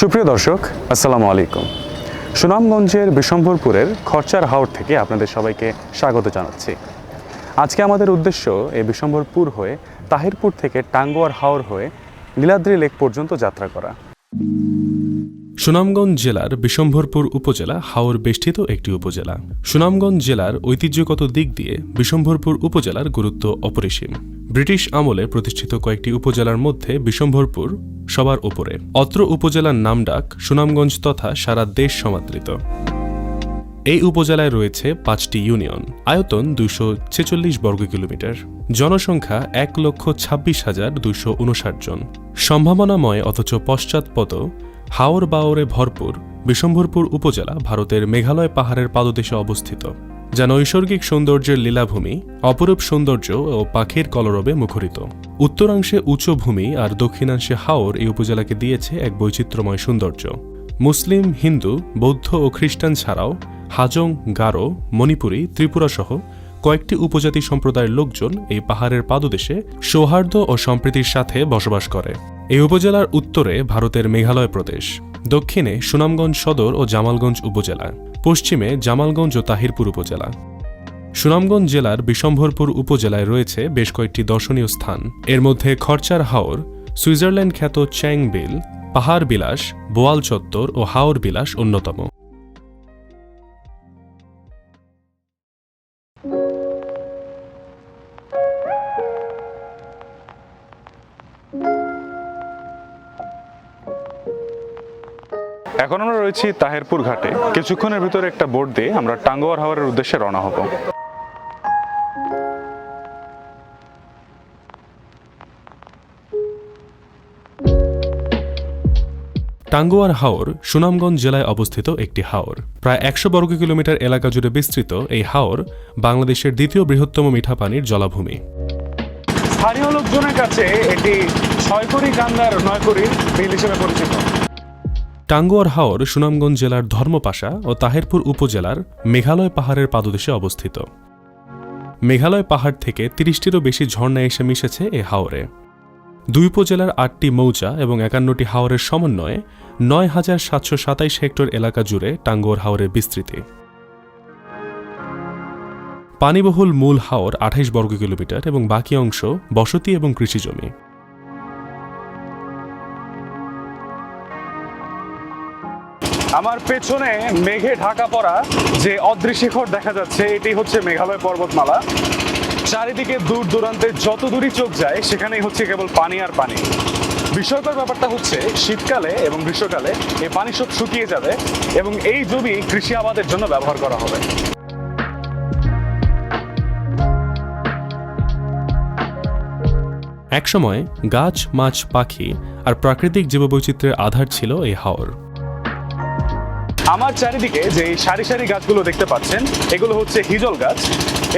সুপ্রিয় দর্শক, আসসালামু আলাইকুম। সুনামগঞ্জের বিশম্ভরপুরের খরচার হাওর থেকে আপনাদের সবাইকে স্বাগত জানাচ্ছি। আজকে আমাদের উদ্দেশ্য এই বিশম্ভরপুর হয়ে তাহিরপুর থেকে টাঙ্গুয়ার হাওর হয়ে নীলাদ্রি লেক পর্যন্ত যাত্রা করা। সুনামগঞ্জ জেলার বিশম্ভরপুর উপজেলা হাওর বেষ্টিত একটি উপজেলা। সুনামগঞ্জ জেলার ঐতিহ্যগত দিক দিয়ে বিশম্ভরপুর উপজেলার গুরুত্ব অপরিসীম। ব্রিটিশ আমলে প্রতিষ্ঠিত কয়েকটি উপজেলার মধ্যে বিশম্ভরপুর সবার উপরে। অত্র উপজেলার নামডাক সুনামগঞ্জ তথা সারা দেশ সমাদৃত। এই উপজেলায় রয়েছে পাঁচটি ইউনিয়ন, আয়তন দুশো ছেচল্লিশ বর্গ কিলোমিটার। জনসংখ্যা এক লক্ষ ছাব্বিশ হাজার দুশো উনষাট জন। সম্ভাবনাময় অথচ পশ্চাৎপদ হাওর বাওরে ভরপুর, বিশম্ভরপুর উপজেলা ভারতের মেঘালয় পাহাড়ের পাদদেশে অবস্থিত, যা নৈসর্গিক সৌন্দর্যের লীলাভূমি, অপরূপ সৌন্দর্য ও পাখির কলরবে মুখরিত। উত্তরাংশে উঁচু ভূমি আর দক্ষিণাংশে হাওর এই উপজেলাকে দিয়েছে এক বৈচিত্র্যময় সৌন্দর্য। মুসলিম, হিন্দু, বৌদ্ধ ও খ্রিস্টান ছাড়াও হাজং, গারো, মণিপুরী ত্রিপুরা সহ কয়েকটি উপজাতি সম্প্রদায়ের লোকজন এই পাহাড়ের পাদদেশে সৌহার্দ্য ও সম্প্রীতির সাথে বসবাস করে। এই উপজেলার উত্তরে ভারতের মেঘালয় প্রদেশ, দক্ষিণে সুনামগঞ্জ সদর ও জামালগঞ্জ উপজেলা, পশ্চিমে জামালগঞ্জ ও তাহিরপুর উপজেলা। সুনামগঞ্জ জেলার বিশম্ভরপুর উপজেলায় রয়েছে বেশ কয়েকটি দর্শনীয় স্থান। এর মধ্যে খরচার হাওর সুইজারল্যান্ড খ্যাত চ্যাং বিল পাহাড় বিলাস, বোয়াল চত্বর ও হাওর বিলাস অন্যতম। রয়েছি তাহেরপুর ঘাটে। কিছুক্ষণের ভিতরে একটা বোট দিয়ে আমরা টাঙ্গুয়ার হাওরের উদ্দেশ্যে রওনা হব। টাঙ্গুয়ার হাওর সুনামগঞ্জ জেলায় অবস্থিত একটি হাওর। প্রায় একশো বর্গ কিলোমিটার এলাকা জুড়ে বিস্তৃত এই হাওর বাংলাদেশের দ্বিতীয় বৃহত্তম মিঠা পানির জলাভূমি। স্থানীয় লোকজনের কাছে এটি ছয়কড়ি গান্ধার নয়কড়ির বিল হিসেবে পরিচিত। টাঙ্গুয়ার হাওর সুনামগঞ্জ জেলার ধর্মপাশা ও তাহেরপুর উপজেলার মেঘালয় পাহাড়ের পাদদেশে অবস্থিত। মেঘালয় পাহাড় থেকে তিরিশটিরও বেশি ঝর্ণা এসে মিশেছে এ হাওরে। দুই উপজেলার আটটি মৌজা এবং একান্নটি হাওরের সমন্বয়ে নয় হাজার সাতশো সাতাইশ হেক্টর এলাকা জুড়ে টাঙ্গুয়ার হাওরের বিস্তৃতি। পানিবহুল মূল হাওর আঠাইশ বর্গ কিলোমিটার এবং বাকি অংশ বসতি এবং কৃষিজমি। আমার পেছনে মেঘে ঢাকা পড়া যে অদৃশিখর দেখা যাচ্ছে, এটি হচ্ছে মেঘালয় পর্বতমালা। চারিদিকে দূর দূরান্তে যত দূরই চোখ যায়, সেখানেই হচ্ছে কেবল পানি আর পানি। বিস্ময়কর ব্যাপারটা হচ্ছে, শীতকালে এবং গ্রীষ্মকালে এই পানি সব শুকিয়ে যাবে এবং এই জমি কৃষি আবাদের জন্য ব্যবহার করা হবে। একসময় গাছ, মাছ, পাখি আর প্রাকৃতিক জীববৈচিত্র্যের আধার ছিল এই হাওর। আমার চারিদিকে যে সারি সারি গাছগুলো দেখতে পাচ্ছেন, এগুলো হচ্ছে হিজল গাছ।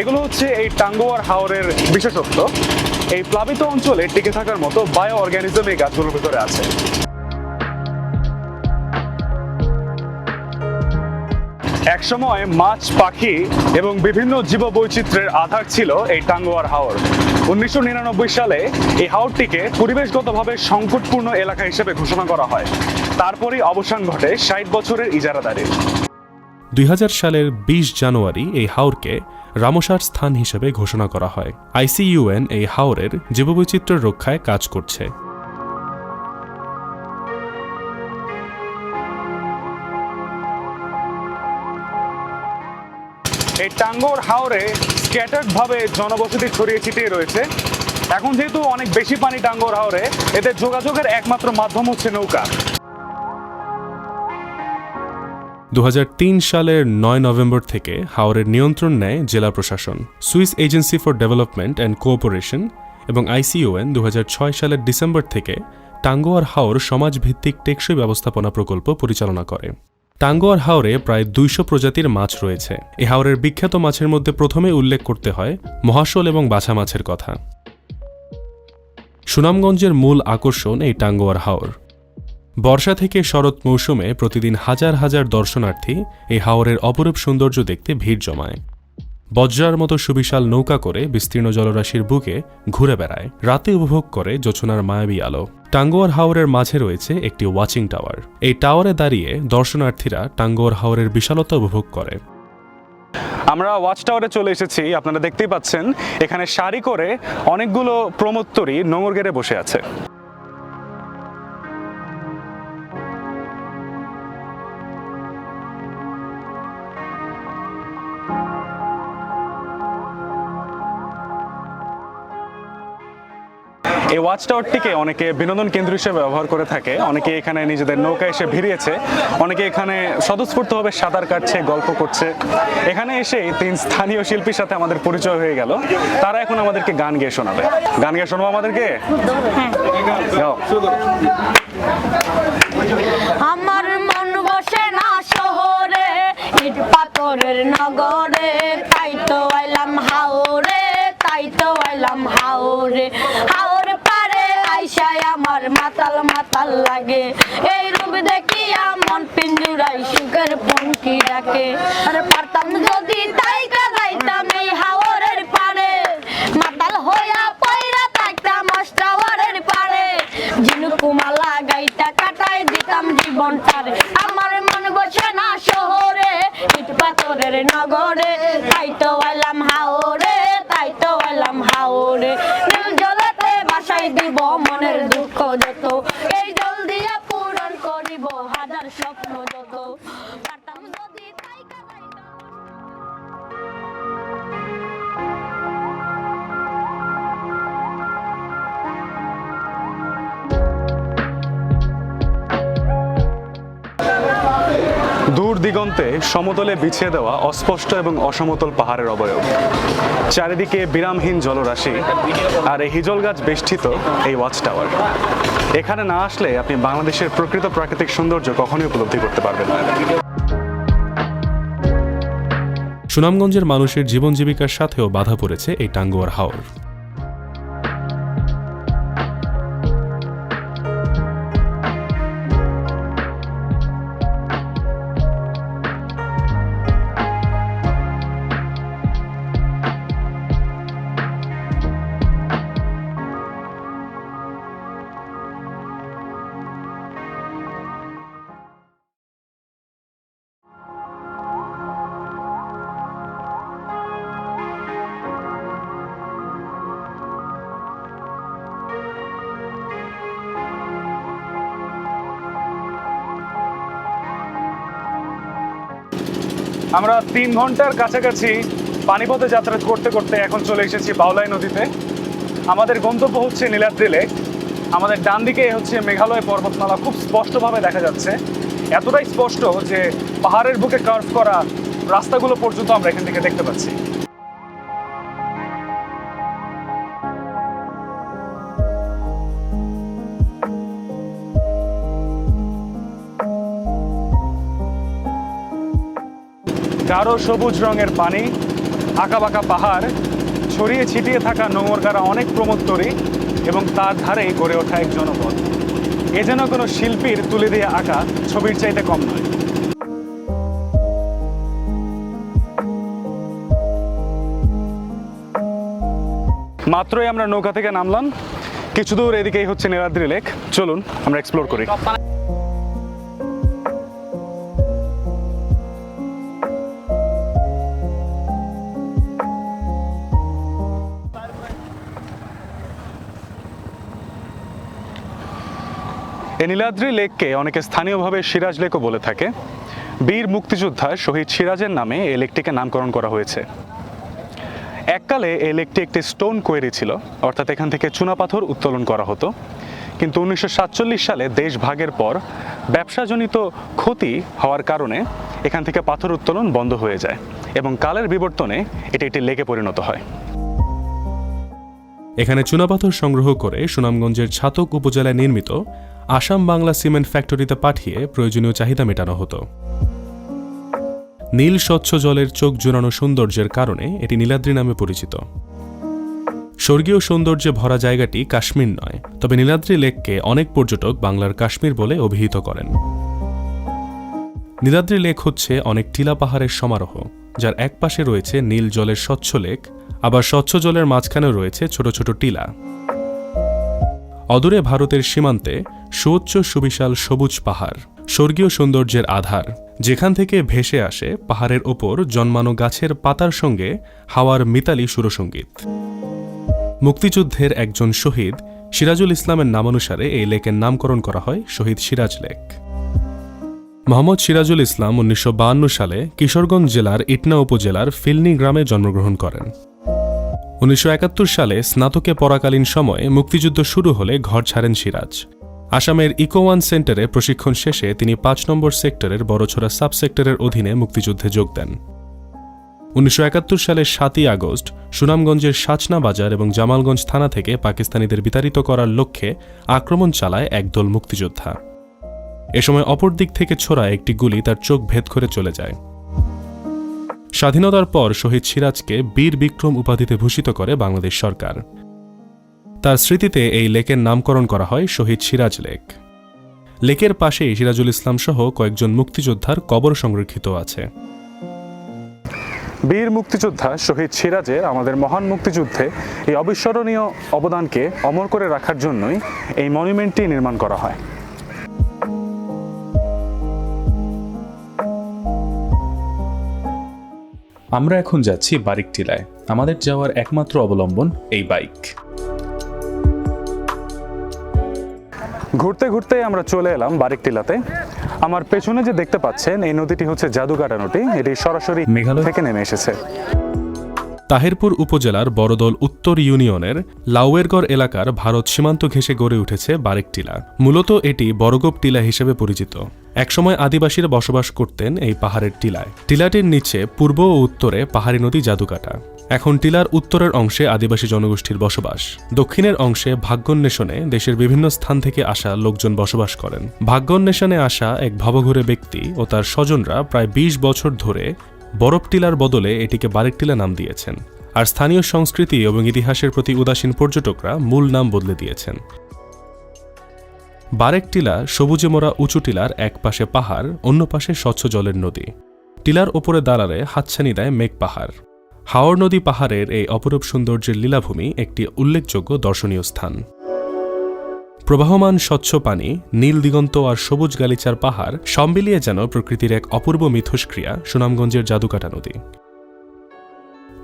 এগুলো হচ্ছে এই টাঙ্গুয়ার হাওরের বিশেষত্ব। এই প্লাবিত অঞ্চলে টিকে থাকার মতো বায়ো অর্গানিজম এই গাছগুলোর ভিতরে আছে। একসময় মাছ, পাখি এবং বিভিন্ন জীববৈচিত্র্যের আধার ছিল এই টাঙ্গুয়ার হাওর। উনিশশো নিরানব্বই সালে এই হাওরটিকে পরিবেশগতভাবে সংকটপূর্ণ এলাকা হিসেবে ঘোষণা করা হয়। তারপরই অবসান ঘটে ষাট বছরের ইজারাদারির দুই সালের ২০ জানুয়ারি এই হাওরকে রামসার স্থান হিসেবে ঘোষণা করা হয়। আইসিইউএন এই হাওরের জীববৈচিত্র্য রক্ষায় কাজ করছে। এই টাঙ্গোর হাওরে স্ক্যাটার্ড ভাবে জনবসতি ছড়িয়ে ছিটিয়ে রয়েছে। এখন যেহেতু অনেক বেশি পানি টাঙ্গোর হাওরে এদের যোগাযোগের একমাত্র মাধ্যম হচ্ছে নৌকা। দু হাজার তিন সালের নয় নভেম্বর থেকে হাওরের নিয়ন্ত্রণ নেয় জেলা প্রশাসন, Swiss agency for development and cooperation এবং আইসিওএন দু হাজার ছয় সালের ডিসেম্বর থেকে টাঙ্গুয়ার হাওর সমাজভিত্তিক টেকসই ব্যবস্থাপনা প্রকল্প পরিচালনা করে। টাঙ্গুয়ার হাওরে প্রায় দুইশো প্রজাতির মাছ রয়েছে। এ হাওরের বিখ্যাত মাছের মধ্যে প্রথমে উল্লেখ করতে হয় মহাশোল এবং বাছা মাছের কথা। সুনামগঞ্জের মূল আকর্ষণ এই টাঙ্গোয়ার হাওর। বর্ষা থেকে শরৎ মৌসুমে প্রতিদিন হাজার হাজার দর্শনার্থী এই হাওরের অপরূপ সৌন্দর্য দেখতে ভিড় জমায়। বজ্রার মতো সুবিশাল নৌকা করে বিস্তীর্ণ জলরাশির বুকে ঘুরে বেড়ায়। রাতে উপভোগ করে জোছনার মায়াবী আলো। টাঙ্গুয়ার হাওরের মাঝে রয়েছে একটি ওয়াচিং টাওয়ার। এই টাওয়ারে দাঁড়িয়ে দর্শনার্থীরা টাঙ্গুয়ার হাওরের বিশালতা উপভোগ করে। আমরা ওয়াচ টাওয়ারে চলে এসেছি, আপনারা দেখতেই পাচ্ছেন, এখানে সারি করে অনেকগুলো প্রমোত্তরী নোঙর গেড়ে বসে আছে। এই ওয়াচ টাওয়ারটিকে অনেকে বিনোদন কেন্দ্র হিসেবে ব্যবহার করে থাকে। অনেকে এখানে নিজেদের নৌকা এসে ভিড়িয়েছে। অনেকে এখানে স্বতঃস্ফূর্তভাবে সাঁতার কাটছে গল্প করছে। এখানে এসে তিন স্থানীয় শিল্পীর সাথে আমাদের পরিচয় হয়ে গেল। তারা এখন আমাদেরকে গান গেয়ে শোনাবে। গান গেয়ে শোনাবো আমাদেরকে? আমার মন বসে না শহরে ইট পাথরের নগরে। তাই তো আইলাম হাওরে তাই তো আইলাম হাওরে। হাওর আইসায় আমার মাতাল মাতাল লাগে। এই রূপ দেখিয়া মন পিঞ্জুরাই সুখের পঙ্কি ডাকে। আর পারতাম যদি তাই কাদাইতাম এই হাওরের পারে মাতাল হইয়া পয়রা থাকতাম অষ্টাওয়ারের পারে ঝিনুকুমালা গাইটা কাটাই দিতাম জীবনটারে। আমার মন বসে না শহরে, ইট পাথরের নগরে। তাই তো দূর দিগন্তে সমতলে বিছিয়ে দেওয়া অস্পষ্ট এবং অসমতল পাহাড়ের অবয়ব। চারিদিকে বিরামহীন জলরাশি, আর এই হিজল গাছ বেষ্টিত এই ওয়াচ টাওয়ার এখানে না আসলে আপনি বাংলাদেশের প্রকৃত প্রাকৃতিক সৌন্দর্য কখনোই উপলব্ধি করতে পারবেন না। সুনামগঞ্জের মানুষের জীবন জীবিকার সাথেও বাধা পড়েছে এই টাঙ্গুয়ার হাওর। আমরা তিন ঘণ্টার কাছাকাছি পানিপথে যাত্রা করতে করতে এখন চলে এসেছি বাউলাই নদীতে। আমাদের গন্তব্য হচ্ছে নীলাদ্রি লেক। আমাদের ডান দিকে হচ্ছে মেঘালয় পর্বতমালা। খুব স্পষ্টভাবে দেখা যাচ্ছে। এতটাই স্পষ্ট যে পাহাড়ের বুকে কার্ভ করা রাস্তাগুলো পর্যন্ত আমরা এখান থেকে দেখতে পাচ্ছি। গাঢ় সবুজ রঙের পানি আঁকাবাঁকা পাহাড়, ছড়িয়ে ছিটিয়ে থাকা নোংরগাড়া অনেক প্রমোত্তরী এবং তার ধারেই গড়ে ওঠা এক জনপদ। এ যেন কোনো শিল্পীর তুলে দিয়ে আঁকা ছবির চাইতে কম নয়। মাত্রই আমরা নৌকা থেকে নামলাম। কিছু দূর এদিকেই হচ্ছে নীলাদ্রি লেক। চলুন, আমরা এক্সপ্লোর করি। এই নীলাদ্রি লেককে অনেকে স্থানীয়ভাবে সিরাজ লেকও বলে থাকে। বীর মুক্তিযোদ্ধা শহীদ সিরাজের নামে এই লেকটিকে নামকরণ করা হয়েছে। এককালে এই লেকটি একটি স্টোন কোয়েরি ছিল, অর্থাৎ এখান থেকে চুনাপাথর উত্তোলন করা হতো। কিন্তু উনিশশো সাতচল্লিশ সালে দেশ ভাগের পর ব্যবসাজনিত ক্ষতি হওয়ার কারণে এখান থেকে পাথর উত্তোলন বন্ধ হয়ে যায় এবং কালের বিবর্তনে এটি একটি লেকে পরিণত হয়। এখানে চুনাপাথর সংগ্রহ করে সুনামগঞ্জের ছাতক উপজেলায় নির্মিত আসাম বাংলা সিমেন্ট ফ্যাক্টরিতে পাঠিয়ে প্রয়োজনীয় চাহিদা মেটানো হতো। নীল স্বচ্ছ জলের চোখ জোড়ানো সৌন্দর্যের কারণে এটি নীলাদ্রি নামে পরিচিত। স্বর্গীয় সৌন্দর্যে ভরা জায়গাটি কাশ্মীর নয়, তবে নীলাদ্রি লেককে অনেক পর্যটক বাংলার কাশ্মীর বলে অভিহিত করেন। নীলাদ্রি লেক হচ্ছে অনেক টিলা পাহাড়ের সমারোহ, যার এক পাশে রয়েছে নীল জলের স্বচ্ছ লেক, আবার স্বচ্ছ জলের মাঝখানেও রয়েছে ছোট ছোট টিলা। অদূরে ভারতের সীমান্তে সুউচ্চ সুবিশাল সবুজ পাহাড়, স্বর্গীয় সৌন্দর্যের আধার। যেখান থেকে ভেসে আসে পাহাড়ের ওপর জন্মানো গাছের পাতার সঙ্গে হাওয়ার মিতালি সুরসঙ্গীত। মুক্তিযুদ্ধের একজন শহীদ সিরাজুল ইসলামের নামানুসারে এই লেকের নামকরণ করা হয় শহীদ সিরাজ লেক। মোহাম্মদ সিরাজুল ইসলাম উনিশশো বায়ান্ন সালে কিশোরগঞ্জ জেলার ইটনা উপজেলার ফিলনি গ্রামে জন্মগ্রহণ করেন। উনিশশো একাত্তর সালে স্নাতকে পড়াকালীন সময়ে মুক্তিযুদ্ধ শুরু হলে ঘর ছাড়েন সিরাজ। আসামের ইকোওয়ান সেন্টারে প্রশিক্ষণ শেষে তিনি পাঁচ নম্বর সেক্টরের বড়ছড়া সাব সেক্টরের অধীনে মুক্তিযুদ্ধে যোগ দেন। উনিশশো একাত্তর সালের সাতই আগস্ট সুনামগঞ্জের সাচনা বাজার এবং জামালগঞ্জ থানা থেকে পাকিস্তানিদের বিতাড়িত করার লক্ষ্যে আক্রমণ চালায় একদল মুক্তিযোদ্ধা। এ সময় অপর দিক থেকে ছোড়া একটি গুলি তার চোখ ভেদ করে চলে যায়। স্বাধীনতার পর শহীদ সিরাজকে বীর বিক্রম উপাধিতে ভূষিত করে বাংলাদেশ সরকার। তার স্মৃতিতে এই লেকের নামকরণ করা হয় শহীদ সিরাজ লেক। লেকের পাশেই সিরাজুল ইসলাম সহ কয়েকজন মুক্তিযোদ্ধার কবর সংরক্ষিত আছে। বীর মুক্তিযোদ্ধা শহীদ সিরাজের আমাদের মহান মুক্তিযুদ্ধে এই অবিস্মরণীয় অবদানকে অমর করে রাখার জন্যই এই মনুমেন্টটি নির্মাণ করা হয়। আমরা এখন যাচ্ছি বারিক টিলায়। আমাদের যাওয়ার একমাত্র অবলম্বন এই বাইক। ঘুরতে ঘুরতে আমরা চলে এলাম বারিক টিলাতে। আমার পেছনে যে দেখতে পাচ্ছেন এই নদীটি হচ্ছে জাদুকাটা নদী। এটি সরাসরি মেঘালয়? থেকে নেমে এসেছে। তাহিরপুর উপজেলার বড়দল উত্তর ইউনিয়নের লাউয়েরগড় এলাকার ভারত সীমান্ত ঘেঁষে গড়ে উঠেছে বারেক টিলা। মূলত এটি বরগোপ টিলা হিসেবে পরিচিত। একসময় আদিবাসীরা বসবাস করতেন এই পাহাড়ের টিলায়। টিলাটির নিচে পূর্ব ও উত্তরে পাহাড়ি নদী জাদুকাটা। এখন টিলার উত্তরের অংশে আদিবাসী জনগোষ্ঠীর বসবাস। দক্ষিণের অংশে ভাগ্যোন্বেষণে দেশের বিভিন্ন স্থান থেকে আসা লোকজন বসবাস করেন। ভাগ্যোন্বেষণে আসা এক ভবঘুরে ব্যক্তি ও তার স্বজনরা প্রায় ২০ বছর ধরে বরফ টিলার বদলে এটিকে বারেক টিলা নাম দিয়েছেন। আর স্থানীয় সংস্কৃতি এবং ইতিহাসের প্রতি উদাসীন পর্যটকরা মূল নাম বদলে দিয়েছেন। বারেক টিলা সবুজে মোড়া উঁচু টিলার এক পাশে পাহাড়, অন্য পাশে স্বচ্ছ জলের নদী। টিলার ওপরে দাঁড়ালে হাতছানি দেয় মেঘ পাহাড়। হাওড় নদী পাহাড়ের এই অপরূপ সৌন্দর্যের লীলাভূমি একটি উল্লেখযোগ্য দর্শনীয় স্থান। প্রবাহমান স্বচ্ছ পানি, নীল দিগন্ত আর সবুজ গালিচার পাহাড় সব মিলিয়ে যেন প্রকৃতির এক অপূর্ব মিথস্ক্রিয়া সুনামগঞ্জের জাদুকাটা নদী।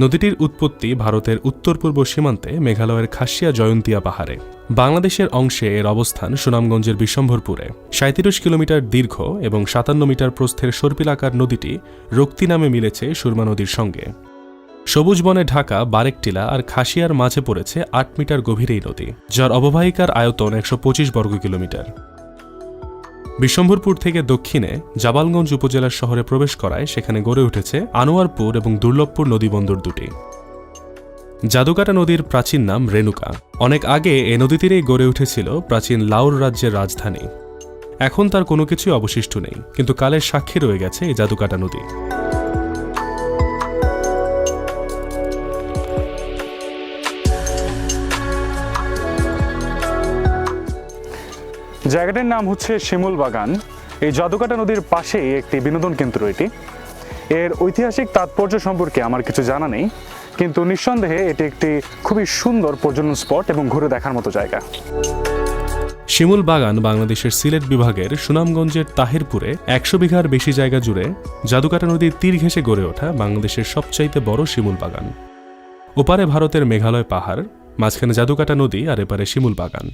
নদীটির উৎপত্তি ভারতের উত্তর পূর্ব সীমান্তে মেঘালয়ের খাসিয়া জয়ন্তিয়া পাহাড়ে। বাংলাদেশের অংশে এর অবস্থান সুনামগঞ্জের বিশ্বম্ভরপুরে সাঁত্রিশ কিলোমিটার দীর্ঘ এবং সাতান্ন মিটার প্রস্থের সর্পিলাকার নদীটি রক্তি নামে মিলেছে সুরমা নদীর সঙ্গে। সবুজ বনে ঢাকা, বারেক টিলা আর খাসিয়ার মাঝে পড়েছে আট মিটার গভীর এই নদী, যার অববাহিকার আয়তন একশো পঁচিশ বর্গ কিলোমিটার। বিশ্বম্ভরপুর থেকে দক্ষিণে জাবালগঞ্জ উপজেলার শহরে প্রবেশ করায় সেখানে গড়ে উঠেছে আনোয়ারপুর এবং দুর্লভপুর নদীবন্দর দুটি। জাদুকাটা নদীর প্রাচীন নাম রেণুকা। অনেক আগে এ নদী তীরেই গড়ে উঠেছিল প্রাচীন লাউর রাজ্যের রাজধানী। এখন তার কোনো কিছুই অবশিষ্ট নেই, কিন্তু কালের সাক্ষী রয়ে গেছে এই জাদুকাটা নদী। জায়গাটির নাম হচ্ছে শিমুল বাগান। এই জাদুকাটা নদীর পাশেই একটি বিনোদন কেন্দ্র এটি। এর ঐতিহাসিক তাৎপর্য সম্পর্কে আমার কিছু জানা নেই, কিন্তু নিঃসন্দেহে এটি একটি খুবই সুন্দর পর্যটন স্পট এবং ঘুরে দেখার মতো জায়গা। শিমুল বাগান বাংলাদেশের সিলেট বিভাগের সুনামগঞ্জের তাহিরপুরে একশো বিঘার বেশি জায়গা জুড়ে জাদুকাটা নদীর তীর ঘেঁষে গড়ে ওঠা বাংলাদেশের সবচাইতে বড় শিমুল বাগান। ওপারে ভারতের মেঘালয় পাহাড়, মাঝখানে জাদুকাটা নদী আর এপারে শিমুল বাগান।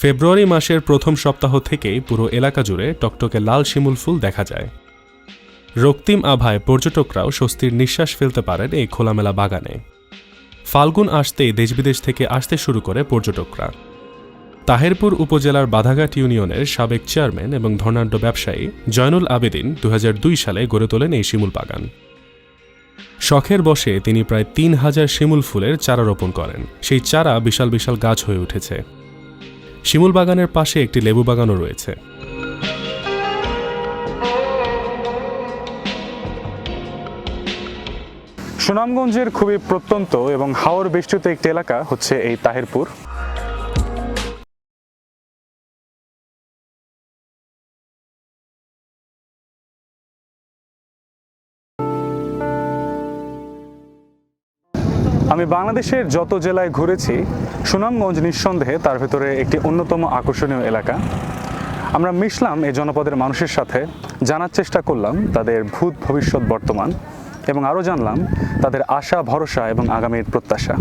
ফেব্রুয়ারি মাসের প্রথম সপ্তাহ থেকেই পুরো এলাকা জুড়ে টকটকে লাল শিমুল ফুল দেখা যায়। রক্তিম আভায় পর্যটকরাও স্বস্তির নিঃশ্বাস ফেলতে পারেন এই খোলামেলা বাগানে। ফাল্গুন আসতেই দেশবিদেশ থেকে আসতে শুরু করে পর্যটকরা। তাহেরপুর উপজেলার বাধাঘাট ইউনিয়নের সাবেক চেয়ারম্যান এবং ধর্নাঢ্য ব্যবসায়ী জয়নুল আবেদিন দু হাজার দুই সালে গড়ে তোলেন এই শিমুল বাগান। শখের বসে তিনি প্রায় তিন হাজার শিমুল ফুলের চারা রোপণ করেন। সেই চারা বিশাল বিশাল গাছ হয়ে উঠেছে। শিমুল বাগানের পাশে একটি লেবু বাগানও রয়েছে। সুনামগঞ্জের খুবই প্রত্যন্ত এবং হাওর বেষ্টিত একটি এলাকা হচ্ছে এই তাহিরপুর। আমি বাংলাদেশের যত জেলায় ঘুরেছি, সুনামগঞ্জ নিঃসন্দেহে তার ভেতরে একটি অন্যতম আকর্ষণীয় এলাকা। আমরা মিশলাম এই জনপদের মানুষের সাথে, জানার চেষ্টা করলাম তাদের ভূত ভবিষ্যৎ বর্তমান এবং আরও জানলাম তাদের আশা, ভরসা এবং আগামীর প্রত্যাশা।